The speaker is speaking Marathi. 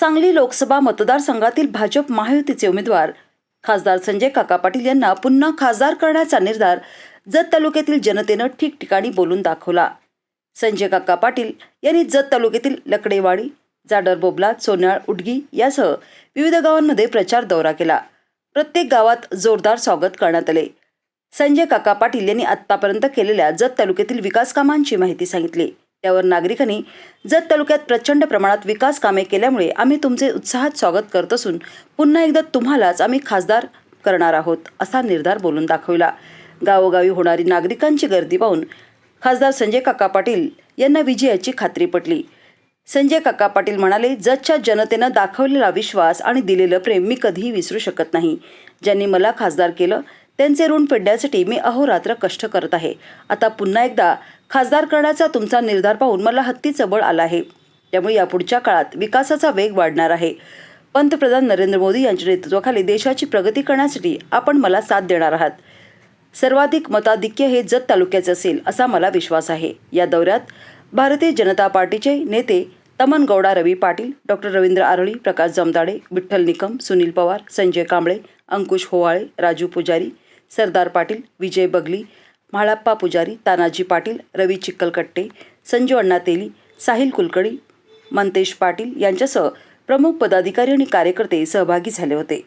सांगली लोकसभा मतदारसंघातील भाजप महायुतीचे उमेदवार खासदार संजय काका पाटील यांना पुन्हा खासदार करण्याचा निर्धार जत तालुक्यातील जनतेनं ठिकठिकाणी बोलून दाखवला. संजय काका पाटील यांनी जत तालुक्यातील लकडेवाडी जाडर बोबला सोन्याळ उडगी यासह विविध गावांमध्ये प्रचार दौरा केला. प्रत्येक गावात जोरदार स्वागत करण्यात आले. संजय काका पाटील यांनी आत्तापर्यंत केलेल्या जत तालुक्यातील विकास कामांची माहिती सांगितली. त्यावर नागरिकांनी जत तालुक्यात प्रचंड प्रमाणात विकास कामे केल्यामुळे आम्ही तुमचे उत्साहात स्वागत करत असून पुन्हा एकदा तुम्हालाच आम्ही खासदार करणार आहोत असा निर्धार बोलून दाखविला. गावोगावी होणारी नागरिकांची गर्दी पाहून खासदार संजय काका पाटील यांना विजयाची खात्री पटली. संजय काका पाटील म्हणाले जतच्या जनतेनं दाखवलेला विश्वास आणि दिलेलं प्रेम मी कधीही विसरू शकत नाही. ज्यांनी मला खासदार केलं त्यांचे ऋण फेडण्यासाठी मी अहोरात्र कष्ट करत आहे. आता पुन्हा एकदा खासदार करण्याचा तुमचा निर्धार पाहून मला हत्तीचं बळ आलं आहे. त्यामुळे यापुढच्या काळात विकासाचा वेग वाढणार आहे. पंतप्रधान नरेंद्र मोदी यांच्या नेतृत्वाखाली देशाची प्रगती करण्यासाठी आपण मला साथ देणार आहात. सर्वाधिक मताधिक्य हे जत तालुक्याचे असेल असा मला विश्वास आहे. या दौऱ्यात भारतीय जनता पार्टीचे नेते तमन गौडा रवी पाटील डॉक्टर रवींद्र आरळी प्रकाश जमदाडे विठ्ठल निकम सुनील पवार संजय कांबळे अंकुश होवाळे राजू पुजारी सरदार पाटील विजय बगली म्हाळप्पा पुजारी तानाजी पाटील रवी चिक्कलकट्टे संजू अण्णा तेली साहिल कुलकर्णी मंतेश पाटील यांच्यासह प्रमुख पदाधिकारी आणि कार्यकर्ते सहभागी झाले होते.